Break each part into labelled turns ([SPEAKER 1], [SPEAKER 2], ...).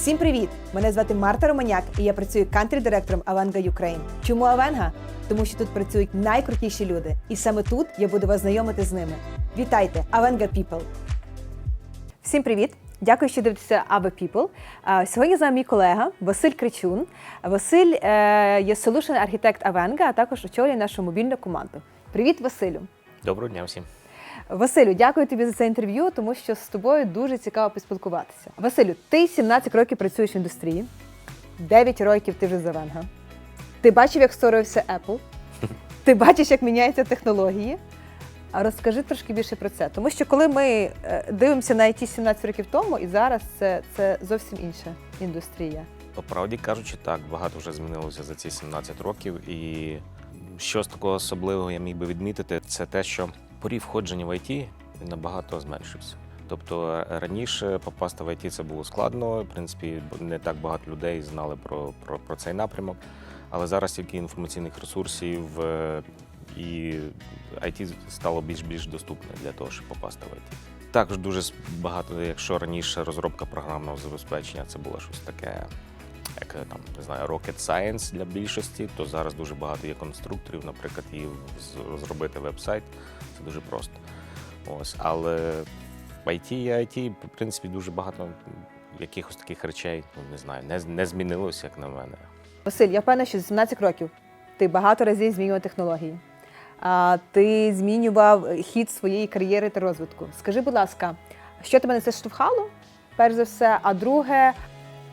[SPEAKER 1] Всім привіт! Мене звати Марта Романяк, і я працюю кантрі-директором Авенга Ukraine. Чому Авенга? Тому що тут працюють найкрутіші люди, і саме тут я буду вас знайомити з ними. Вітайте, Авенга People! Всім привіт! Дякую, що дивитеся Ava People. Сьогодні з нами мій колега Василь Кричун. Василь е, є solution архітект Авенга, а також очолює нашу мобільну команду. Привіт, Василю!
[SPEAKER 2] Доброго дня всім.
[SPEAKER 1] Василю, дякую тобі за це інтерв'ю, тому що з тобою дуже цікаво поспілкуватися. Василю, ти 17 років працюєш в індустрії, 9 років ти вже з Авенга. Ти бачив, як створився Apple, ти бачиш, як міняються технології. А розкажи трошки більше про це. Тому що коли ми е, дивимося на IT 17 років тому, і зараз це, це зовсім інша індустрія.
[SPEAKER 2] По правді кажучи, так, багато вже змінилося за ці 17 років. І що з такого особливого я міг би відмітити, це те, що поріг входження в IT набагато зменшився. Тобто е, раніше попасти в IT це було складно, в принципі, не так багато людей знали про, про, про цей напрямок. Але зараз тільки інформаційних ресурсів е, і IT стало більш-більш доступне для того, щоб попасти в IT. Також дуже багато, якщо раніше розробка програмного забезпечення це було щось таке, як е, там не знаю, rocket science для більшості, то зараз дуже багато є конструкторів, наприклад, і з- зробити веб-сайт це дуже просто. Ось, але IT і IT, в принципі, дуже багато якихось таких речей, ну не знаю, не, не змінилося, як на мене.
[SPEAKER 1] Василь, я впевнена, що з 17 років ти багато разів змінював технології. А, ти змінював хід своєї кар'єри та розвитку. Скажи, будь ласка, що тебе на це штовхало, перш за все, а друге,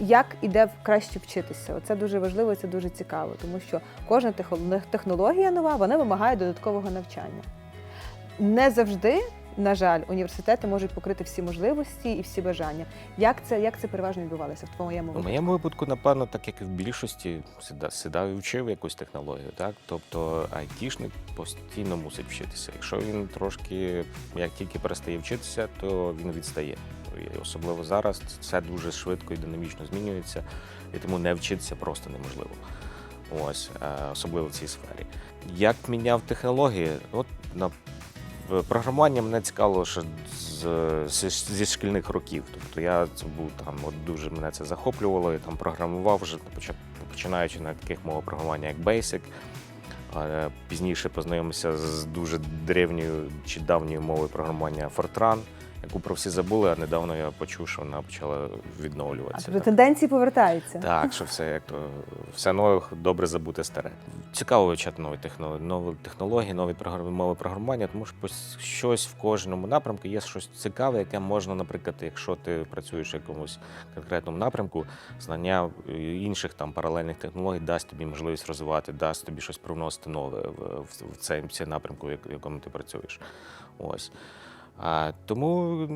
[SPEAKER 1] як іде краще вчитися? Оце дуже важливо, це дуже цікаво, тому що кожна технологія нова вона вимагає додаткового навчання. Не завжди, на жаль, університети можуть покрити всі можливості і всі бажання. Як це, як це переважно відбувалося в твоєму
[SPEAKER 2] У
[SPEAKER 1] випадку?
[SPEAKER 2] моєму випадку, напевно, так як і в більшості, сіда- сідав і вчив якусь технологію. Так? Тобто айтішник постійно мусить вчитися. Якщо він трошки, як тільки перестає вчитися, то він відстає. І особливо зараз це дуже швидко і динамічно змінюється, і тому не вчитися просто неможливо. Ось, е, особливо в цій сфері. Як міняв технології? От на програмування мене цікавило ще з, зі шкільних років. Тобто я це був там, от дуже мене це захоплювало, я там програмував вже починаючи на таких мовах програмування, як Basic. Е, Пізніше познайомився з дуже древньою чи давньою мовою програмування Fortran, яку про всі забули, а недавно я почув, що вона почала
[SPEAKER 1] А
[SPEAKER 2] відновлюватися.
[SPEAKER 1] тобто тенденції повертаються.
[SPEAKER 2] Так, що все як то все нове, добре забути старе. Цікаво вивчати нові технології, нові технології, нові мови програмування, тому що щось в кожному напрямку є щось цікаве, яке можна, наприклад, якщо ти працюєш в якомусь конкретному напрямку, знання інших там паралельних технологій дасть тобі можливість розвивати, дасть тобі щось привносити нове в цей, в цей напрямку, в якому ти працюєш. Ось. Тому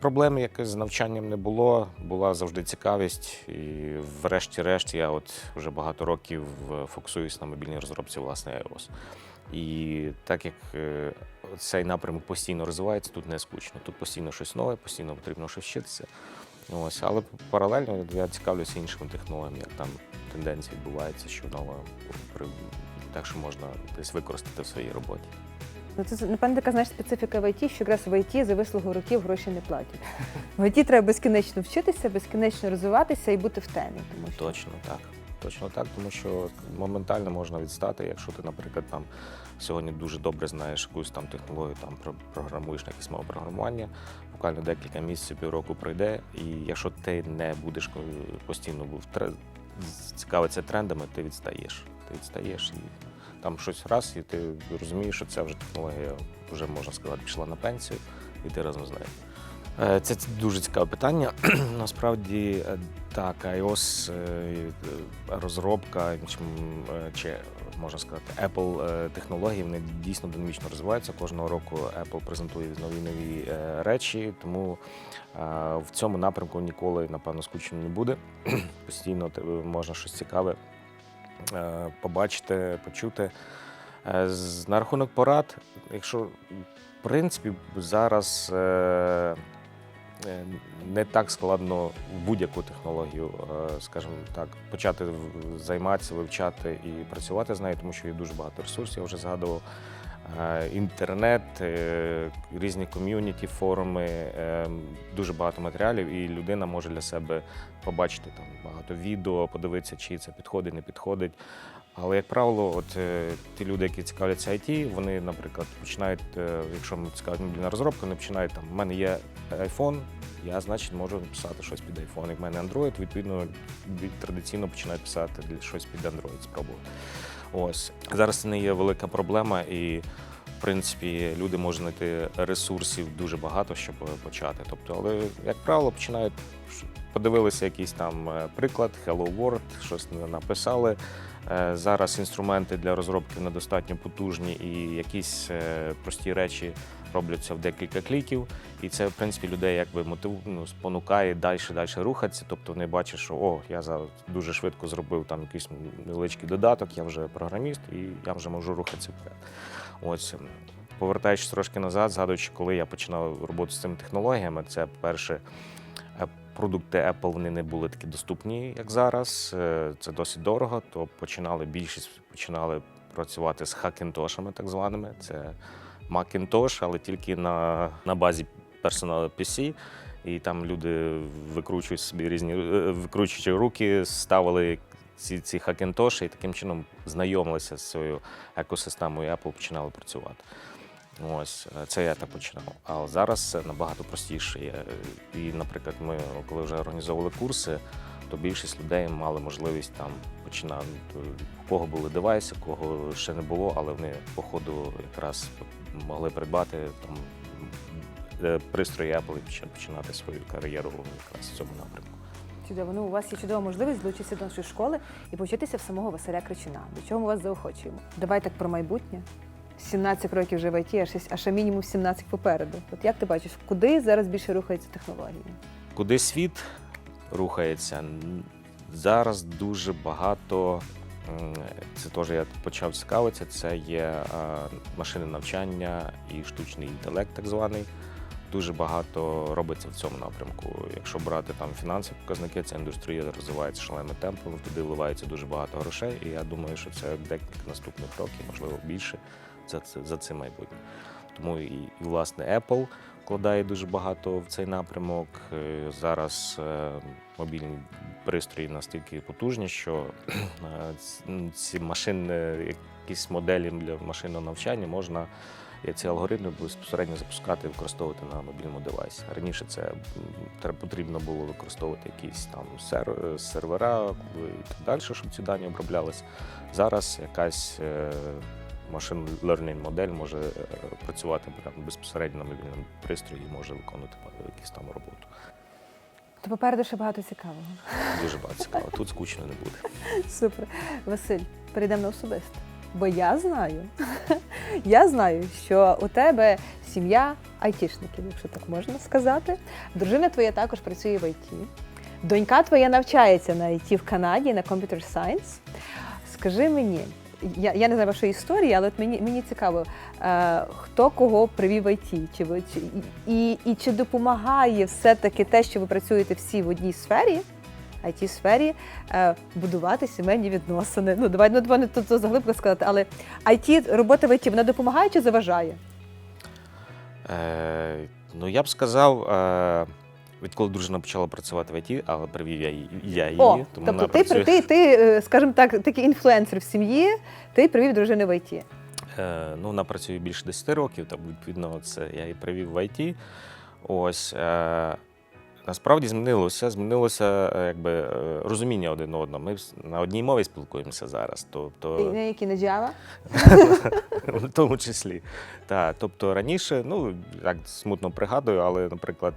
[SPEAKER 2] проблеми якось з навчанням не було. Була завжди цікавість. І врешті-решт я от вже багато років е, фокусуюсь на мобільній розробці власне iOS. І так як е, цей напрямок постійно розвивається, тут не скучно. Тут постійно щось нове, постійно потрібно щось вчитися. Ось, але паралельно я цікавлюся іншими технологіями, як там тенденції відбуваються, що нове так, що можна десь використати в своїй роботі.
[SPEAKER 1] Ну, це напевно така знаєш специфіка в ІТ, що якраз в ІТ за вислугу років гроші не платять. В ІТ треба безкінечно вчитися, безкінечно розвиватися і бути в темі. Тому що
[SPEAKER 2] Точно так. Точно так, тому що моментально можна відстати, якщо ти, наприклад, там сьогодні дуже добре знаєш якусь там технологію, там програмуєш на якісь мови програмування, буквально декілька місяців, півроку пройде, і якщо ти не будеш постійно був цікавитися трендами, ти відстаєш. Ти відстаєш і там щось раз, і ти розумієш, що ця вже технологія вже можна сказати пішла на пенсію, і ти разом з нею. Е, Це дуже цікаве питання. Насправді е, так, iOS е, розробка чи, можна сказати, Apple технології вони дійсно динамічно розвиваються. Кожного року Apple презентує нові нові речі, тому в цьому напрямку ніколи, напевно, скучно не буде. Постійно можна щось цікаве побачити, почути. Е, На рахунок порад, якщо в принципі зараз е, е, не так складно будь-яку технологію, е, скажімо так, почати займатися, вивчати і працювати з нею, тому що є дуже багато ресурсів, я вже згадував. Е, інтернет, е, різні ком'юніті, форуми, е, дуже багато матеріалів, і людина може для себе побачити там багато відео, подивитися, чи це підходить, не підходить. Але, як правило, от ті люди, які цікавляться IT, вони, наприклад, починають, якщо ми цікавить мобільна розробка, вони починають там, у мене є iPhone, я, значить, можу написати щось під iPhone. Як в мене Android, відповідно, традиційно починають писати щось під Android, спробувати. Ось. Зараз це не є велика проблема, і в принципі люди можуть знайти ресурсів дуже багато, щоб почати. Тобто, але, як правило, починають подивилися якийсь там е, приклад, Hello World, щось на- написали. Е, Зараз інструменти для розробки недостатньо потужні і якісь е, прості речі робляться в декілька кліків. І це, в принципі, людей якби мотив, ну, спонукає далі далі рухатися. Тобто вони бачать, що о, я зараз дуже швидко зробив там якийсь невеличкий додаток, я вже програміст і я вже можу рухатися вперед. Ось. Повертаючись трошки назад, згадуючи, коли я починав роботу з цими технологіями, це перше. е, Продукти Apple вони не були такі доступні, як зараз. Е, Це досить дорого. То починали більшість починали працювати з хакінтошами, так званими. Це Macintosh, але тільки на, на базі персоналу PC. І там люди викручують собі різні е, викручуючи руки, ставили ці, ці хакінтоші і таким чином знайомилися з цією екосистемою Apple, починали працювати. Ось е, це я так починав. А зараз це набагато простіше. І, наприклад, ми коли вже організовували курси, то більшість людей мали можливість там починати. У кого були девайси, у кого ще не було, але вони по ходу якраз могли придбати там е, пристрої Apple і починати свою кар'єру якраз в цьому напрямку.
[SPEAKER 1] Чудово. Ну, у вас є чудова можливість долучитися до нашої школи і повчитися в самого Василя Кричина. До чого ми вас заохочуємо? Давай так про майбутнє. 17 років вже в ІТ, а ще, а ще мінімум 17 попереду. От як ти бачиш, куди зараз більше рухаються технології?
[SPEAKER 2] Куди світ рухається? Зараз дуже багато. Це теж я почав цікавитися. Це є е, машини навчання і штучний інтелект, так званий. Дуже багато робиться в цьому напрямку. Якщо брати там фінансові показники, ця індустрія розвивається шаленими темпами, туди вливається дуже багато грошей. І я думаю, що це декілька наступних років, можливо, більше за це за цим майбутнє. Тому і, і власне Apple вкладає дуже багато в цей напрямок. Е, Зараз е, мобільні пристрої настільки потужні, що е, м, ці машини, якісь моделі для машинного навчання можна. І ці алгоритми безпосередньо запускати і використовувати на мобільному девайсі. Раніше це потрібно було використовувати якісь там сер- сервера і так далі, щоб ці дані оброблялися. Зараз якась машин learning модель може е, працювати прямо безпосередньо на мобільному пристрої і може виконувати якусь там роботу.
[SPEAKER 1] То попереду ще багато цікавого.
[SPEAKER 2] Дуже багато цікаво. Тут скучно не буде.
[SPEAKER 1] Супер. Василь, перейдемо на особисте. Бо я знаю, я знаю, що у тебе сім'я айтішників, якщо так можна сказати. Дружина твоя також працює в ІТ. Донька твоя навчається на ІТ в Канаді на Computer Science. Скажи мені, я, я не знаю вашої історії, але от мені, мені цікаво, е, хто кого привів в ІТ? Чи чи, і, і, чи допомагає все-таки те, що ви працюєте всі в одній сфері, it сфері е, будувати сімейні відносини. Ну, давай, ну, давай не тут заглибко сказати, але IT, робота в IT, вона допомагає чи заважає?
[SPEAKER 2] Е, ну, я б сказав, е, відколи дружина почала працювати в ІТ, але привів я її. Я її
[SPEAKER 1] О,
[SPEAKER 2] тому
[SPEAKER 1] тобто
[SPEAKER 2] вона
[SPEAKER 1] ти,
[SPEAKER 2] працює.
[SPEAKER 1] ти, ти, е, скажімо так, такий інфлюенсер в сім'ї, ти привів дружину в ІТ.
[SPEAKER 2] Е, ну, вона працює більше 10 років, там, відповідно, це я її привів в ІТ. Ось. Е, насправді змінилося, змінилося е, якби, е, розуміння один одного. Ми на одній мові спілкуємося зараз. Тобто,
[SPEAKER 1] на які на Java?
[SPEAKER 2] в тому числі. Так, тобто раніше, ну як смутно пригадую, але, наприклад,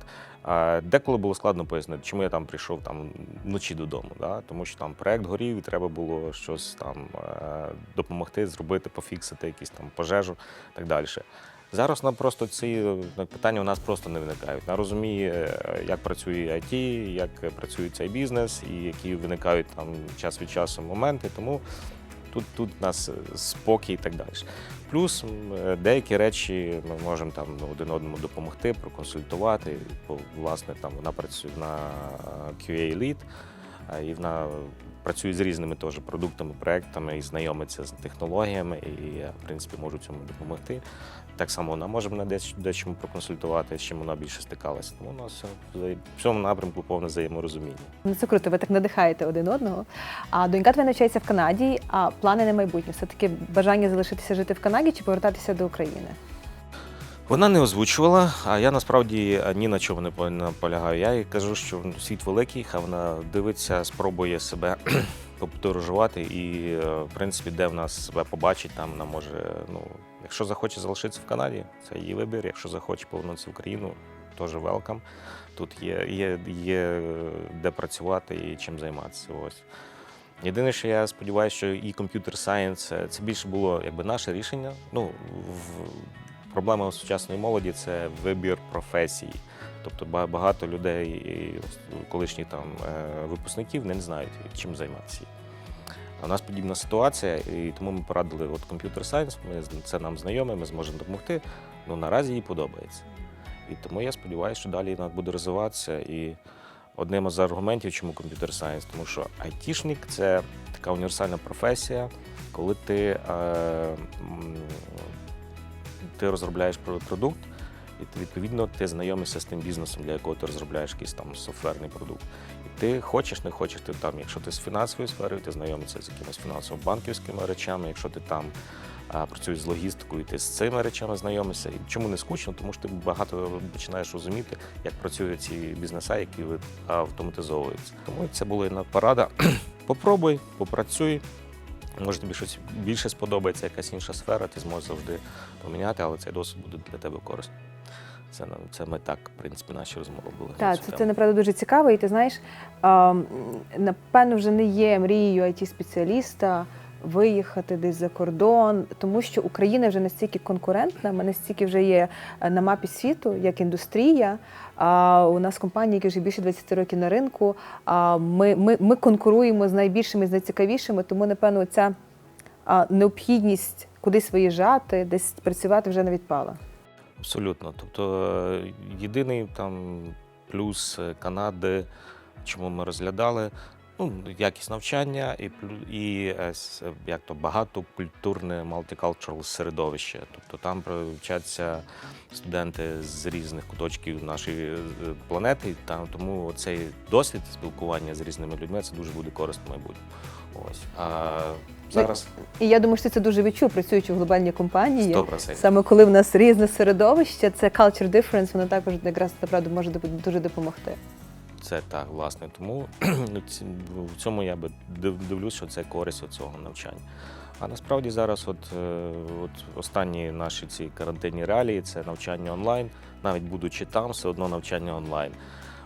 [SPEAKER 2] деколи було складно пояснити, чому я там прийшов там вночі додому. Да? Тому що там проект горів, і треба було щось там е, допомогти, зробити, пофіксити якісь там пожежу і так далі. Зараз нам просто ці е, питання у нас просто не виникають. Вона розуміє, е, як працює IT, як працює цей бізнес, і які виникають там час від часу моменти. Тому тут, тут у нас е, спокій і так далі. Плюс деякі речі ми можемо там ну, один одному допомогти, проконсультувати. Бо, власне, там вона працює на QA Lead, і вона працюю з різними теж продуктами, проектами і знайомиться з технологіями, і я, в принципі, можу цьому допомогти. Так само вона може мене десь дечому проконсультувати, з чим вона більше стикалася. Тому у нас в цьому напрямку повне взаєморозуміння.
[SPEAKER 1] Ну це круто, ви так надихаєте один одного. А донька твоя навчається в Канаді, а плани на майбутнє. Все таки бажання залишитися жити в Канаді чи повертатися до України?
[SPEAKER 2] Вона не озвучувала, а я насправді е, ні на чому не по- наполягаю. Я їй кажу, що світ великий, хай вона дивиться, спробує себе поподорожувати і, е, в принципі, де в нас себе побачить, там вона може. Ну, якщо захоче залишитися в Канаді, це її вибір. Якщо захоче повернутися в Україну, теж велкам. Тут є, є, є е, де працювати і чим займатися. Ось. Єдине, що я сподіваюся, що і комп'ютер сайенс це більше було якби наше рішення. Ну, в, проблема сучасної молоді це вибір професії. Тобто багато людей, колишніх там е, випускників, не знають, чим займатися. У нас подібна ситуація, і тому ми порадили от комп'ютер сайенс, це нам знайоме, ми зможемо допомогти. Ну наразі їй подобається. І тому я сподіваюся, що далі вона буде розвиватися. І одним із аргументів, чому комп'ютер сайенс, тому що айтішник це така універсальна професія, коли ти, е, ти розробляєш продукт, і відповідно ти знайомишся з тим бізнесом, для якого ти розробляєш якийсь там софтверний продукт. І ти хочеш, не хочеш, ти там, якщо ти з фінансовою сферою, ти знайомишся з якимись фінансово-банківськими речами, якщо ти там а, працюєш з логістикою, ти з цими речами знайомишся. І чому не скучно? Тому що ти багато починаєш розуміти, як працюють ці бізнеса, які автоматизовуються. Тому це була порада. Попробуй, попрацюй. Може тобі щось більше сподобається, якась інша сфера, ти зможеш завжди поміняти, але цей досвід буде для тебе корисним. Це, це ми так, в принципі, наші розмови були.
[SPEAKER 1] Так, це, це направду дуже цікаво. І ти знаєш, а, напевно, вже не є мрією it спеціаліста виїхати десь за кордон, тому що Україна вже настільки конкурентна, ми настільки вже є е, на мапі світу, як індустрія. А у нас компанії, які вже більше 20 років на ринку. А ми, ми, ми конкуруємо з найбільшими, з найцікавішими, тому напевно ця необхідність кудись виїжджати, десь працювати вже не відпала.
[SPEAKER 2] Абсолютно. Тобто е, єдиний там плюс е, Канади, чому ми розглядали, ну, якість навчання і, і е, як то багатокультурне multicultural середовище. Тобто там вчаться студенти з різних куточків нашої е, планети. Там, тому цей досвід спілкування з різними людьми це дуже буде корисно в майбутньому. Ось. А зараз
[SPEAKER 1] І я думаю, що це дуже відчув, працюючи в глобальній компанії.
[SPEAKER 2] 100%.
[SPEAKER 1] Саме коли в нас різне середовище, це culture difference, воно також якраз направду може дуже допомогти.
[SPEAKER 2] Це так, власне. Тому ну, в цьому я би див- дивлюсь, що це користь цього навчання. А насправді зараз, от, е, от останні наші ці карантинні реалії, це навчання онлайн, навіть будучи там, все одно навчання онлайн.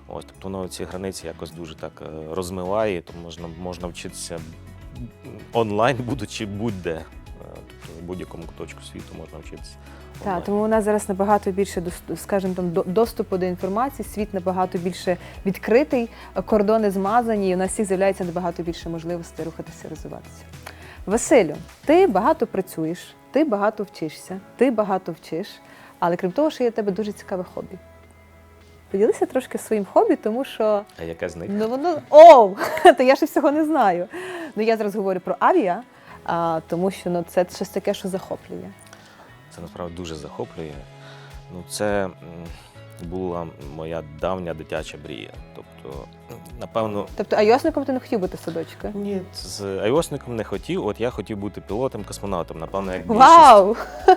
[SPEAKER 2] Ось, тобто воно ці границі якось дуже так е, розмиває, то можна, можна вчитися онлайн, будучи будь-де. В будь-якому куточку світу можна вчитися.
[SPEAKER 1] Так, тому у нас зараз набагато більше скажімо, там до- доступу до інформації, світ набагато більше відкритий, кордони змазані, і у нас всіх з'являється набагато більше можливостей рухатися, розвиватися. Василю, ти багато працюєш, ти багато вчишся, ти багато вчиш, але крім того, що є в тебе дуже цікаве хобі. Поділися трошки своїм хобі, тому що
[SPEAKER 2] А яке з них?
[SPEAKER 1] Ну воно оу! То я ще всього не знаю. Ну я зараз говорю про авіа, а, тому що ну, це щось таке, що захоплює.
[SPEAKER 2] Це насправді дуже захоплює. Ну, це була моя давня дитяча мрія. Тобто, напевно,
[SPEAKER 1] Тобто айосником ти не хотів бути садочка?
[SPEAKER 2] ні, з айосником не хотів. От я хотів бути пілотом, космонавтом. Напевно, як більшість.
[SPEAKER 1] Вау!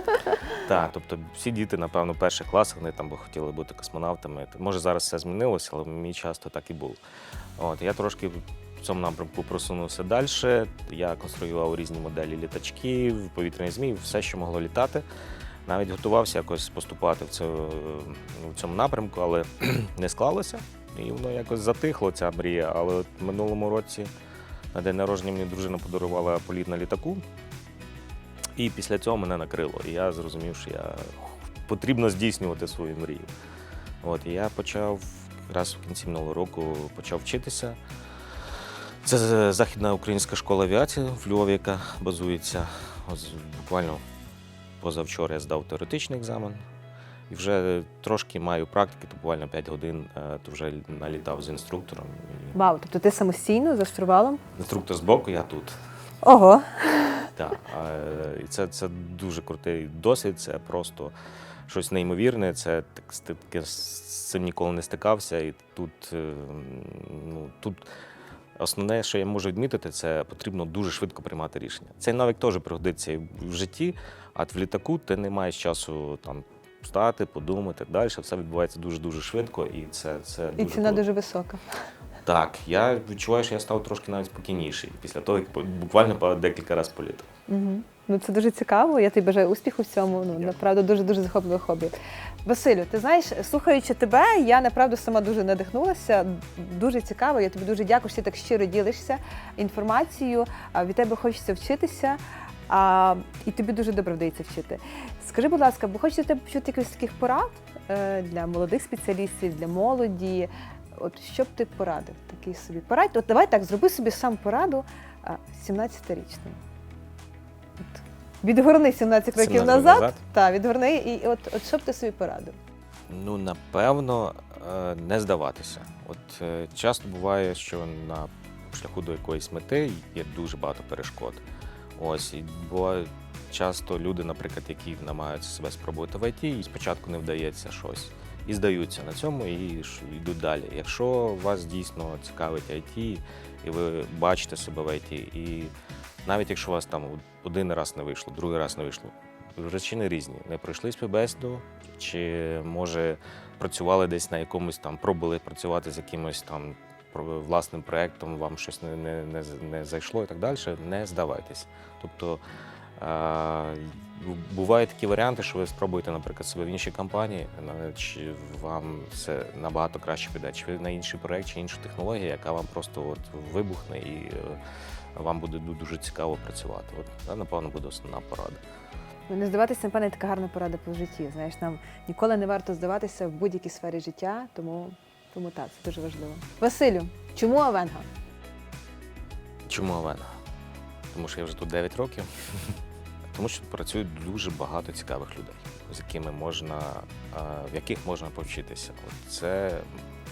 [SPEAKER 2] Так, тобто всі діти, напевно, перших класах вони там би хотіли бути космонавтами. Може, зараз все змінилося, але мій час то так і було. От я трошки в цьому напрямку просунувся далі. Я конструював різні моделі літачків, повітряних змій, все, що могло літати. Навіть готувався якось поступати в цьому, в цьому напрямку, але не склалося. І воно якось затихло, ця мрія. Але от минулому році на день народження мені дружина подарувала політ на літаку. І після цього мене накрило. І я зрозумів, що я потрібно здійснювати свою мрію. От і я почав якраз в кінці минулого року почав вчитися. Це Західна українська школа авіації в Львові, яка базується. Ось буквально позавчора я здав теоретичний екзамен. І вже трошки маю практики, то буквально 5 годин е, то вже налітав з інструктором.
[SPEAKER 1] Вау, тобто ти самостійно за штурвалом?
[SPEAKER 2] Інструктор збоку, я тут.
[SPEAKER 1] Ого.
[SPEAKER 2] Так, е, і це, це дуже крутий досвід, це просто щось неймовірне. Це так, з з цим ніколи не стикався. І тут, е, ну, тут основне, що я можу відмітити, це потрібно дуже швидко приймати рішення. Цей навик теж пригодиться в житті, а в літаку ти не маєш часу там встати, подумати далі. Все відбувається дуже-дуже швидко, і це, це
[SPEAKER 1] І
[SPEAKER 2] дуже
[SPEAKER 1] ціна
[SPEAKER 2] круто.
[SPEAKER 1] дуже висока.
[SPEAKER 2] Так, я відчуваю, що я став трошки навіть спокійніший після того, як буквально декілька разів політав.
[SPEAKER 1] Угу. Ну це дуже цікаво. Я тобі бажаю успіху в цьому. Ну направду дуже дуже захопливе хобі. Василю, ти знаєш, слухаючи тебе, я направду сама дуже надихнулася. Дуже цікаво. Я тобі дуже дякую, що ти так щиро ділишся інформацією. Від тебе хочеться вчитися. А, і тобі дуже добре вдається вчити. Скажи, будь ласка, бо хочеться тебе почути якихось таких порад е, для молодих спеціалістів, для молоді. От що б ти порадив? Такий собі порадь. От давай так, зроби собі сам пораду 17-річним. От, відгорни 17 років
[SPEAKER 2] 17
[SPEAKER 1] назад.
[SPEAKER 2] назад?
[SPEAKER 1] Так, відгорни, і от, от що б ти собі порадив?
[SPEAKER 2] Ну, напевно, е, не здаватися. От е, часто буває, що на шляху до якоїсь мети є дуже багато перешкод. Ось і буває часто люди, наприклад, які намагаються себе спробувати в ІТ, і спочатку не вдається щось. І здаються на цьому і йдуть далі. Якщо вас дійсно цікавить IT, і ви бачите себе в IT, і навіть якщо у вас там один раз не вийшло, другий раз не вийшло, причини різні. Не пройшли співбесіду, чи може працювали десь на якомусь там, пробували працювати з якимось там власним проєктом, вам щось не, не, не, не зайшло і так далі, не здавайтесь. Тобто е, бувають такі варіанти, що ви спробуєте, наприклад, себе в іншій компанії, чи вам це набагато краще піде, чи ви на інший проєкт, чи іншу технологію, яка вам просто от вибухне і е, вам буде дуже цікаво працювати. От це, напевно, буде основна порада.
[SPEAKER 1] Ну, Не здаватися, напевне, така гарна порада по житті. Знаєш, нам ніколи не варто здаватися в будь-якій сфері життя, тому, тому так, це дуже важливо. Василю, чому Авенга?
[SPEAKER 2] Чому Олена? Тому що я вже тут 9 років. Тому що працює дуже багато цікавих людей, з якими можна, в яких можна повчитися. От це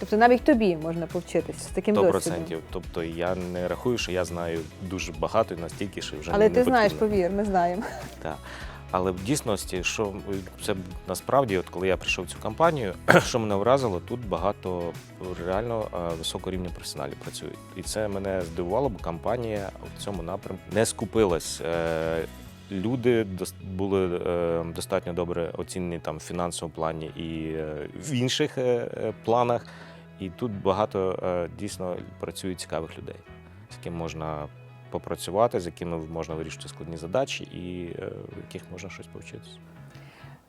[SPEAKER 1] Тобто навіть тобі можна повчитися з таким
[SPEAKER 2] 100%.
[SPEAKER 1] досвідом.
[SPEAKER 2] Тобто я не рахую, що я знаю дуже багато і настільки, що вже
[SPEAKER 1] Але
[SPEAKER 2] не
[SPEAKER 1] ти знаєш, повір, ми знаємо.
[SPEAKER 2] Так. Але в дійсності, що це насправді, от коли я прийшов в цю компанію, що мене вразило, тут багато реально е, високого рівня професіоналів працюють. І це мене здивувало, бо компанія в цьому напрямку не скупилась. Е, Люди були е, достатньо добре оцінені там в фінансовому плані і в інших планах. І тут багато е, дійсно працює цікавих людей, з якими можна попрацювати, з якими можна вирішити складні задачі і е, в яких можна щось повчитися.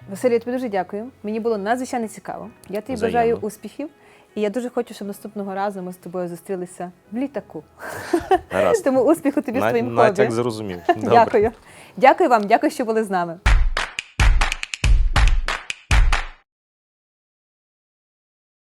[SPEAKER 1] Василь, я тобі дуже дякую. Мені було надзвичайно цікаво. Я тобі
[SPEAKER 2] Взаємно.
[SPEAKER 1] бажаю успіхів. І я дуже хочу, щоб наступного разу ми з тобою зустрілися в літаку.
[SPEAKER 2] Гаразд.
[SPEAKER 1] Тому успіху тобі з твоїм
[SPEAKER 2] Натяк
[SPEAKER 1] хобі.
[SPEAKER 2] зрозумів. Добре.
[SPEAKER 1] Дякую. Дякую вам, дякую, що були з нами.